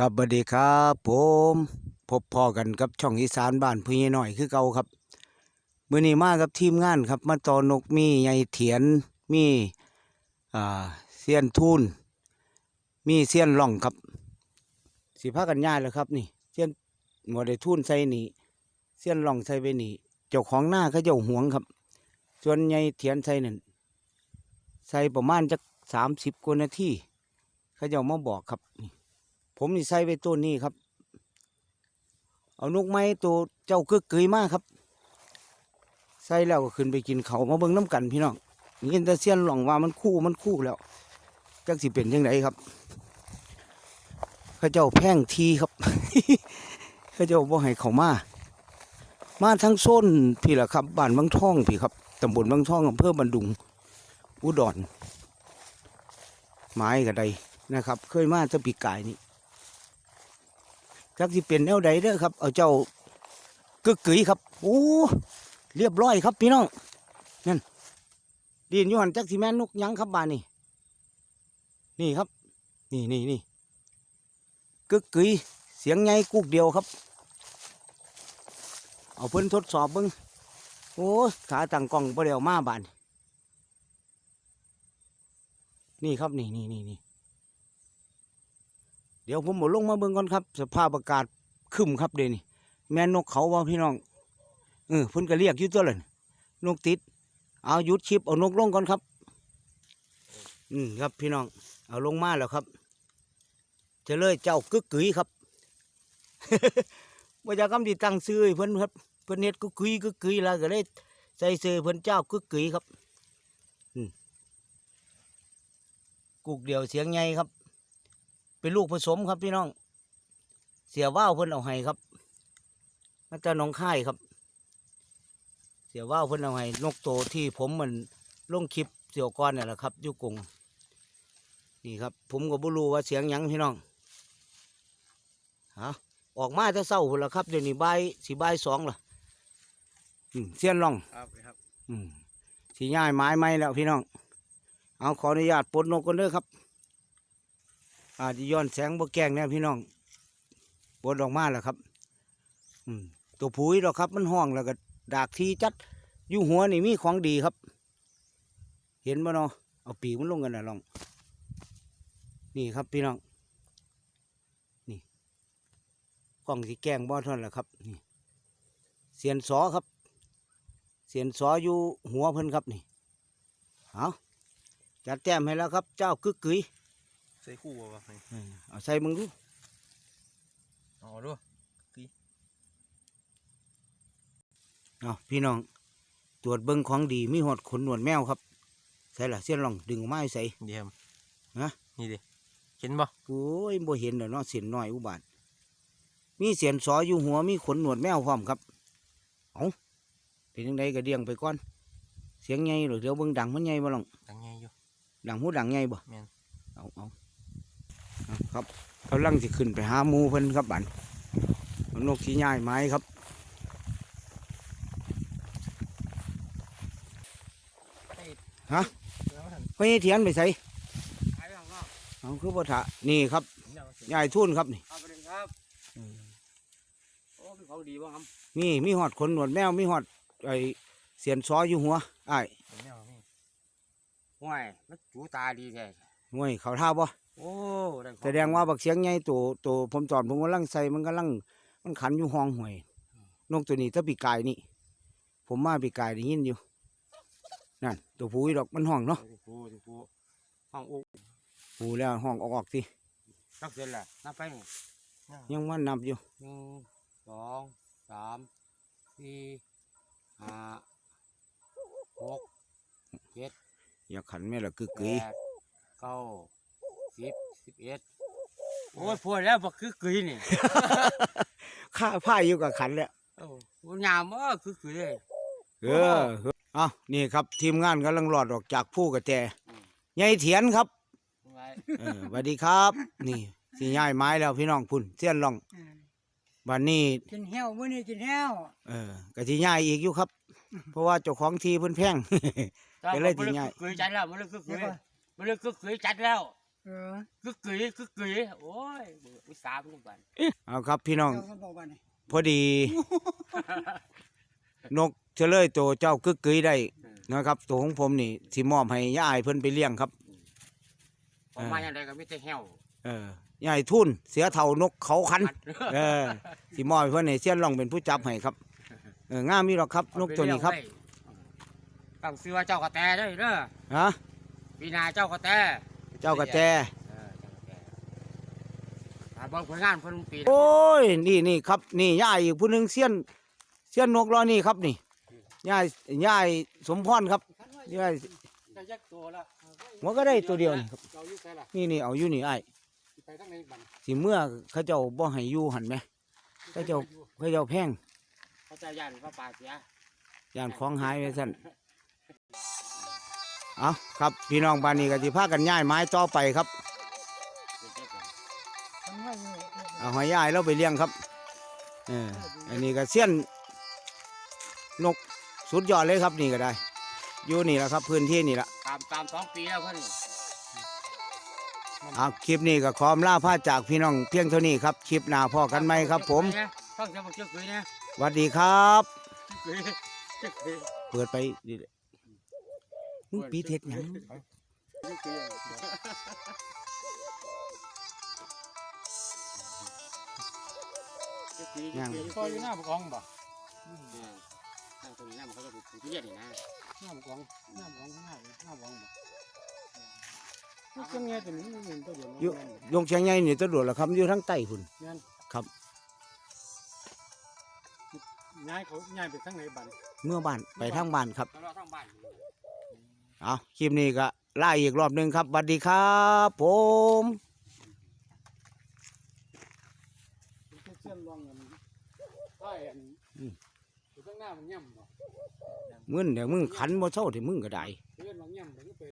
ครับสวัสดีครับผมพบพอกันกับช่องอีสานบ้านพี่หน่อยคือเก่าครับมื้อนี้มากับทีมงานครับ มาต่อนกมีใหญ่เถียนมีอ่าเสียนทูนมีเสียนล่องครับสิพากันย่ายแล้วครับ นี่เสียนหมดได้ทูนใส่นี่เสียนล่องใส่ไปนี่เจ้าของหน้าเขาเจ้าหวงครับ ส่วนใหญ่เถียนใส่นั่นใส่ประมาณจักสามสิบกว่านาทีเขาเจ้ามาบอกครับนี่ ผมนี่ใส่ไปตัวนี้ครับ เอานกไม้ตัวเจ้าเกึกเกยมากครับ ใส่แล้วก็ขึ้นไปกินเขามาเบิ่งน้ำกันพี่น้องยินต่เสียนหลองว่ามันคู่มันคู่แล้วจักสิเป็นยังไงครับข้าเจ้าแพ่งทีครับข้าเจ้าบ่ให้เขามามาทั้งโซนพี่ละครับบ้านบางท่องพี่ครับตำบลบางท่องอำเภอบันดุง อุดรไม้กระไดนะครับ เคยมาจะปีกายนี่ จักสิเป็นแนวใดเด้อครับ เอาเจ้ากึกกึยครับ โอ้เรียบร้อยครับพี่น้องนั่นดีนยูหันจักสิแม่นกยังครับบานนี่นี่ครับ นี่นี่นี่กึกกึยเสียงไงกุกเดียวครับ เอาเพิ่นทดสอบเบิ้งโอ้ขาตั้งกล้องบ่ได้เอามาบานนี่ครับนี่นี่นี่นี่ เดี๋ยวผมหมดลงมาเบิ่งก่อนครับ สภาพอากาศคึมครับเดยวนี่ แม่นกเขาว่าพี่น้องเออพิ่นก็เรียกยู่ตัวเลยนกติด เอายุดคลิปเอานกลงก่อนครับ อืมครับพี่น้อง เอาลงมาแล้วครับจะเลยเจ้ากึกกึยครับว่าจะกำดีตั้งซื้อให้เพิ่นครับเพิ่นเฮ็ดกึกกึยกึกกึยแล้วก็เลยใส่ซื้อเพิ่นเจ้ากึกกึยครับอืมกุกเดียวเสียงใหญ่ครับ เป็นลูกผสมครับพี่น้อง เสียว่าวเพิ่นเอาให้ครับมาจากหนองค่ายครับ เสียว่าวเพิ่นเอาให้นกโตที่ผมมันลงคลิปเสี่ยวก้อนนี่แหละครับอยู่กรุงนี่ครับ ผมก็บ่รู้ว่าเสียงหยังพี่น้องฮะออกมาจะเศร้าพุ่นละครับเดี๋ยวนี้บ่ายสีบ่ายสองละอืมเสียนล่องครับครับ อืมสีย่ายไม้ไม้แล้วพี่น้อง เอาขออนุญาตปลดนกกันเด้อครับ อาจจะย้อนแสงบ่แกงแน่พี่น้องปลดออกมาแล้วครับ อืมตัวผุยดอกครับ มันห้องแล้วก็ดากทีจัดอยู่หัวนี่มีของดีครับ เห็นบ่เนาะเอาปีกมันลงกันนะลอง นี่ครับพี่น้อง นี่กล้องสีแกงบ่ท่านั้นแหละครับ นี่เสียนสอครับ เสียนสออยู่หัวเพิ่นครับนี่ เอาจัดแต้มให้แล้วครับ เจ้ากึกกึ๋ย ใส่คู่บ่ครับนี่เออเอาใส่มึงดูเอาดูเอาพี่น้อง ตรวจเบิ้งของดีมีหอดขนหนวดแมวครับ ใส่ละเสี้ยนลองดึงออกมาให้ใส่เยี่ยมฮะนี่ดิเห็นบ่โอ้ยบ่เห็นเด้อเนาะเสียนน้อยอุบาทมีเสียนสออยู่หัวมีขนหนวดแมวพร้อมครับเอาเป็นยังไงก็เดียงไปก่อน เสียงใหญ่หรือเดี๋ยวเบิ้งดังมันใหญ่บ่ลองดังไงอยู่ดังหูดังใหญ่บ่แม่นเอาเอาเอา ครับกำลังสิขึ้นไปหาหมูเพิ่นครับบันเอานกสีย่ายไม้ครับฮะพญเถียนไปใส่หายไปข้างนอกเอาคือบ่ถะนี่ครับยายทุ่นครับนี่เอาไปเลยครับโอ้เป็นเขาดีบ่ครับนี่มีหอดขนหนวดแมวมีหอดไอเสียนซออยู่หัวอ้ายเห็นแนวนี่ห่วยมันจูตาดีแท้ห่วยเขาท่าบ่ โอ้ได้ของแสดงว่าบักเสียงใหญ่ตัวตัวผมตอนผมกำลังใส่มันกำลังมันขันอยู่ห้องห่วยนกตัวนี้ถ้าปีกายนี่ ผมมาปีกายได้ยินอยู่นั่นตัวผู้อีดอกมันห้องเนาะดูปูดูปูห้องอุกผู้แล้วห้องออกๆสินักเรียนแหละนับไปนี่ยังว่านับอยู่หนึ่งสองสามสี่ห้าหกอย่าขันแม่ละกึกแปกึยดเก้า สิบสิบเอ็ดโอ้ยพอแล้วบักคือกุยนี่ข้าผ้าอยู่กับขันแล้วโอ้โหยามว่าคือกุยเลยเออเอ้านี่ครับทีมงานกำลังหลอดออกจากผู้กระแจอืมยายเถียนครับไว้เออสวัสดีครับ นี่สิย้ายไม้แล้วพี่น้องพุ่นเสี้ยนล่องวันนี้กินแห้วมื้อนี้กินแห้วเออก็สิย้ายอีกอยู่ครับ เพราะว่าเจ้าของทีเพิ่นแพงเป็นไรที่ง่ายกุยจัดแล้วมันเลยคือกุเดี๋ยยวก่อนมันเลยคือกุยจัดแล้ว เเออกึกกึ๋ยกึกกึ๋ยโอ้ยอุตสาห์มันบันเอาครับพี่น้อง เจ้าก็บอกว่านี่พอดี นกเฉลยตัวเจ้ากึกกึยได้นะครับ ตัวของผมนี่สิมอบให้ย่าอายเพิ่นไปเลี้ยงครับ ผมมาอย่างไรก็ไมแต่ได้แห้วเออย่าอายทุนเสียเท่านกเขาคัน เออสิมอบให้เพิ่นให้เสี้ยนร่องเป็นผู้จับให้ครับเอองามมีหรอกครับ นกตัวนี้ครับตั้งซื้อว่าเจ้ากระแตเด้อเด้อฮะปีหนาเจ้ากระแตเจ้ากระแจเออเจ้ากระแตอ่าเบิ่งผลงานเพิ่นปีหน้าโอ้ยนี่นี่ครับ นี่ย่าอีกผู้หนึงเสี้ยนเสี้ยนนกรอนี่ครับนี่ย่าย่าสมพรครับย่าได้ยักตัวละหัวก็ได้ตัวเดียวนี่ครับเราอยู่ไสล่ะนี่นี่เอาอยู่นี่ไอ้ายไปทางไหนบันสิเมื่อเขาเจ้าบ่ให้อยู่หันไหม เขาเจ้า เขาเจ้าแพงเขาจะย่านเขาป่าเสียย่านของหายไปสั่น เอาครับพี่น้องบ้านนี้ก็สิพากันย้ายไม้ต่อไปครับทำไว้อยู่เอาหอยย้ายเราไปเลี้ยงครับเอออันนี้ก็เสี้ยนนกสุดยอดเลยครับนี่ก็ได้ อยู่นี่แหละครับ พื้นที่นี่แหละตามตามสองปีแล้วเพิ่นเอาคลิปนี้ก็ขอมลาพาจากพี่น้องเพียงเท่านี้ครับคลิปหน้าพ่อกันไหมครับ ผมฟังเสียงบอกเจ้ากุยนะสวัสดีครับกุยเจ้ากุยเปิดไปดิ มึงปีเท็ดหยังเจ้ากุยเจ้ากุยยังซอยอยู่หน้าบกองบ่นั่งตรงนี้นะมันก็จะถูกที่เรียกนี่นะหน้าบกองหน้าบกองหน้าหน้าบกองบ่นี่จังไงตัวนี้มันเป็นตัวเดียวอยู่ยงเชียงใหญ่นี่ตำรวจละครับอยู่ทั้งใต้พุ่นครับย้ายเขาย้ายไปทางไหนบัดเมื่อบ้านไปทางบ้านครับ เอาคลิปนี้ก็ไล่อีกรอบหนึ่งครับสวัสดีครับผมเส้นรองเงินใต้อันอยู่ข้างหน้ามันย่ำบ่มึงเดี๋ยวมึงขันบ่เท่าที่มึงก็ได้ เ